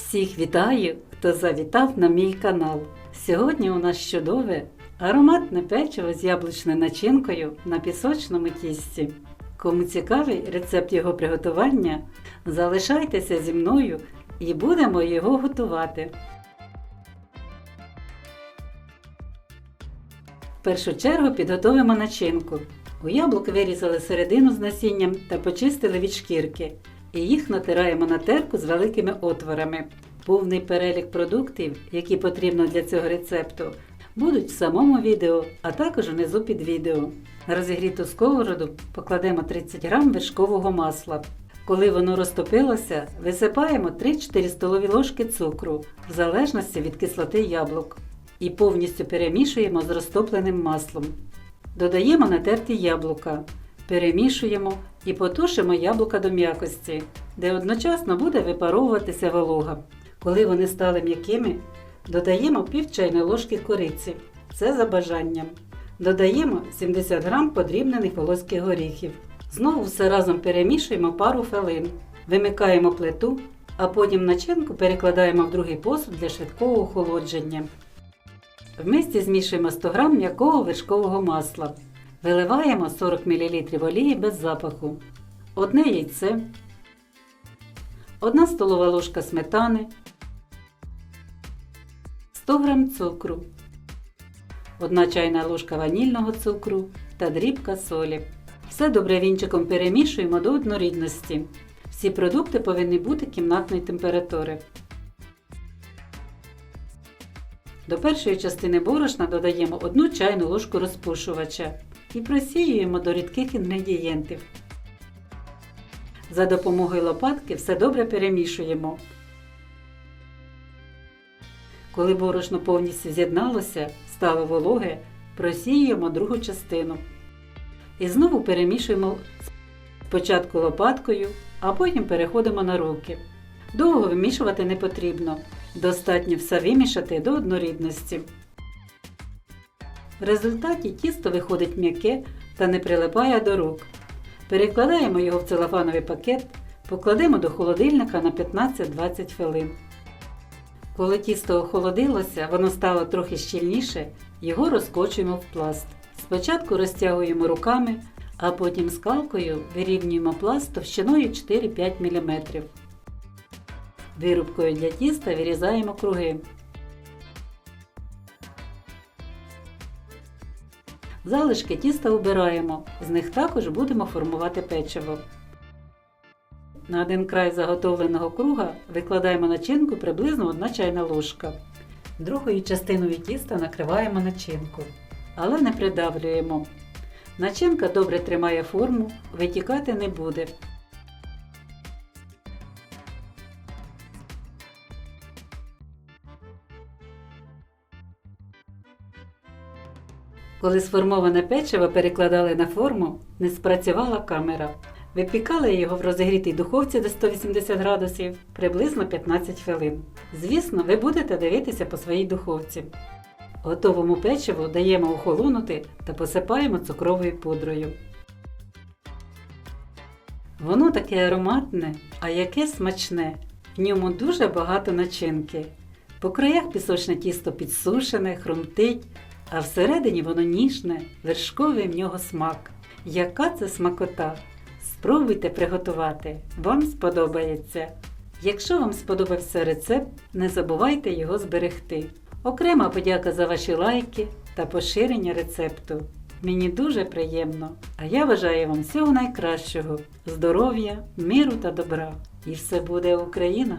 Всіх вітаю, хто завітав на мій канал. Сьогодні у нас чудове ароматне печиво з яблучною начинкою на пісочному тісті. Кому цікавий рецепт його приготування, залишайтеся зі мною і будемо його готувати. В першу чергу підготовимо начинку. У яблук вирізали середину з насінням та почистили від шкірки. І їх натираємо на терку з великими отворами. Повний перелік продуктів, які потрібно для цього рецепту, будуть в самому відео, а також внизу під відео. На розігріту сковороду покладемо 30 г вершкового масла. Коли воно розтопилося, висипаємо 3-4 столові ложки цукру, в залежності від кислоти яблук, і повністю перемішуємо з розтопленим маслом. Додаємо натерті яблука, перемішуємо і потушимо яблука до м'якості, де одночасно буде випаровуватися волога. Коли вони стали м'якими, додаємо пів чайної ложки кориці. Це за бажанням. Додаємо 70 г подрібнених волоських горіхів. Знову все разом перемішуємо пару хвилин. Вимикаємо плиту, а потім начинку перекладаємо в другий посуд для швидкого охолодження. В мисці змішуємо 100 г м'якого вершкового масла. Виливаємо 40 мл олії без запаху, одне яйце, 1 столова ложка сметани, 100 г цукру, 1 чайна ложка ванільного цукру та дрібка солі. Все добре вінчиком перемішуємо до однорідності. Всі продукти повинні бути кімнатної температури. До першої частини борошна додаємо 1 чайну ложку розпушувача і просіюємо до рідких інгредієнтів. За допомогою лопатки все добре перемішуємо. Коли борошно повністю з'єдналося, стало вологе, просіюємо другу частину. І знову перемішуємо спочатку лопаткою, а потім переходимо на руки. Довго вимішувати не потрібно. Достатньо все вимішати до однорідності. В результаті тісто виходить м'яке та не прилипає до рук. Перекладаємо його в целофановий пакет, покладемо до холодильника на 15-20 хвилин. Коли тісто охолодилося, воно стало трохи щільніше, його розкочуємо в пласт. Спочатку розтягуємо руками, а потім скалкою вирівнюємо пласт товщиною 4-5 мм. Вирубкою для тіста вирізаємо круги. Залишки тіста убираємо, з них також будемо формувати печиво. На один край заготовленого круга викладаємо начинку приблизно 1 чайна ложка. Другою частиною тіста накриваємо начинку, але не придавлюємо. Начинка добре тримає форму, витікати не буде. Коли сформоване печиво перекладали на форму, не спрацювала камера. Випікали його в розігрітій духовці до 180 градусів приблизно 15 хвилин. Звісно, ви будете дивитися по своїй духовці. Готовому печиву даємо охолонути та посипаємо цукровою пудрою. Воно таке ароматне, а яке смачне. В ньому дуже багато начинки. По краях пісочне тісто підсушене, хрумтить, а всередині воно ніжне, вершковий в нього смак. Яка це смакота! Спробуйте приготувати, вам сподобається. Якщо вам сподобався рецепт, не забувайте його зберегти. Окрема подяка за ваші лайки та поширення рецепту. Мені дуже приємно, а я бажаю вам всього найкращого, здоров'я, миру та добра. І все буде Україна!